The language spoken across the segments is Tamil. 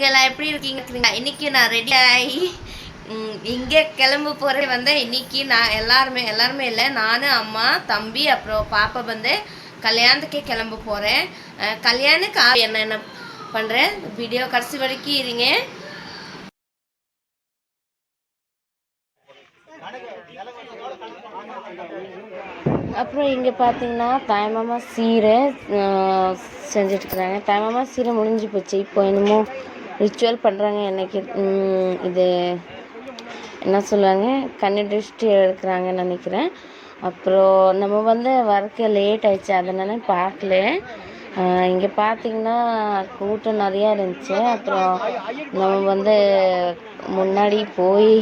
நீங்களாம் எப்படி இருக்கீங்க இன்னைக்கு நான் ரெடி ஆகி இங்கே கிளம்ப போகிற வந்து இன்னைக்கு நான் எல்லாருமே எல்லாருமே இல்லை. நானும் அம்மா தம்பி அப்புறம் பாப்பா வந்து கல்யாணத்துக்கே கிளம்ப போகிறேன் கல்யாணத்துக்கு என்ன என்ன பண்ணுறேன் வீடியோ கடைசி வரைக்கும் இருங்க. அப்புறம் இங்கே பார்த்தீங்கன்னா தாய்மாமா சீரை ஆஹ், தாய்மாமா சீரை முடிஞ்சு போச்சு. இப்போ என்னமோ ரிச்சுவல் பண்ணுறாங்க என்னைக்கு இது என்ன சொல்லுவாங்க? கண்ணி திருஷ்டி எடுக்கிறாங்கன்னு நினைக்கிறேன். அப்புறம் நம்ம வந்து வரக்க லேட் ஆயிடுச்சு. அதனால பார்க்கல. இங்கே பார்த்தீங்கன்னா கூட்டம் நிறையா இருந்துச்சு. அப்புறம் நம்ம வந்து முன்னாடி போய்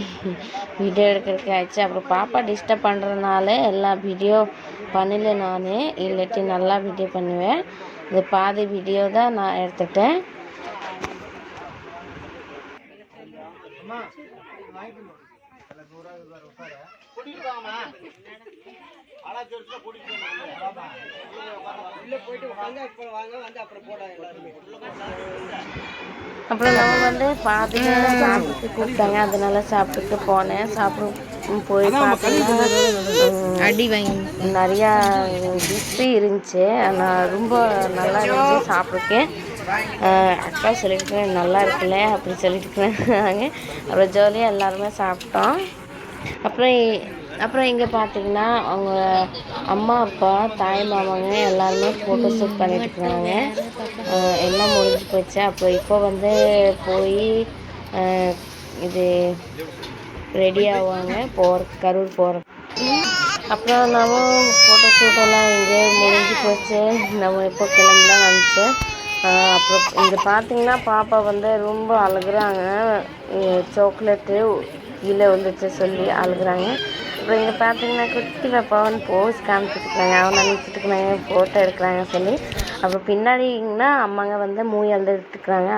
வீடியோ எடுக்கிறதுக்கு ஆயிடுச்சு. அப்புறம் பாப்பா டிஸ்டர்ப் பண்ணுறதுனால எல்லா வீடியோ பண்ணல நான். இல்லாட்டி நல்லா வீடியோ பண்ணுவேன். இது பாதி வீடியோ தான் நான் எடுத்துட்டேன் அப்புறம் நம்ம வந்து நேரம் சாப்பிட்டு கூப்பிட்டாங்க. அதனால சாப்பிட்டுட்டு போனேன். சாப்பிட போய் பார்த்தீங்கன்னா அடி வாங்கி. நிறையா டிஷ்ஷு இருந்துச்சு. ஆனால் ரொம்ப நல்லா இருந்துச்சு சாப்பிட்ருக்கேன் அக்கா சொல்லியிருக்கேன் நல்லா இருக்குல்ல அப்படி சொல்லியிருக்கிறாங்க. அப்புறம் ஜாலியாக எல்லாருமே சாப்பிட்டோம். அப்புறம் அப்புறம் இங்கே பார்த்தீங்கன்னா அவங்க அம்மா அப்பா தாய் மாமாங்க எல்லாருமே ஃபோட்டோ ஷூட் பண்ணிட்டு இருக்கிறாங்க எல்லாம் முடிஞ்சு போச்சு? அப்புறம் இப்போ வந்து போய் இது ரெடி ஆவாங்க. போகிற கரூர் போகிற அப்புறம் நம்ம ஃபோட்டோ ஷூட் எல்லாம் இங்கே முடிஞ்சு போச்சு. நம்ம எப்போ கிளம்பலாம் நினச்சேன் அப்புறம் இங்கே பார்த்தீங்கன்னா பாப்பா வந்து ரொம்ப அழுகுறாங்க. சாக்லேட்டு கீழே வந்துச்சு சொல்லி அழுகுறாங்க. அப்புறம் இங்கே பார்த்தீங்கன்னா குட்டி பாப்பாவன் போஸ் காமிச்சிட்ருக்காங்க அவன் நினச்சிட்டு ஃபோட்டோ எடுக்கிறாங்க சொல்லி. அப்புறம் பின்னாடிங்கன்னா அம்மாங்க வந்து மூவி எழுதிட்டு இருக்கிறாங்க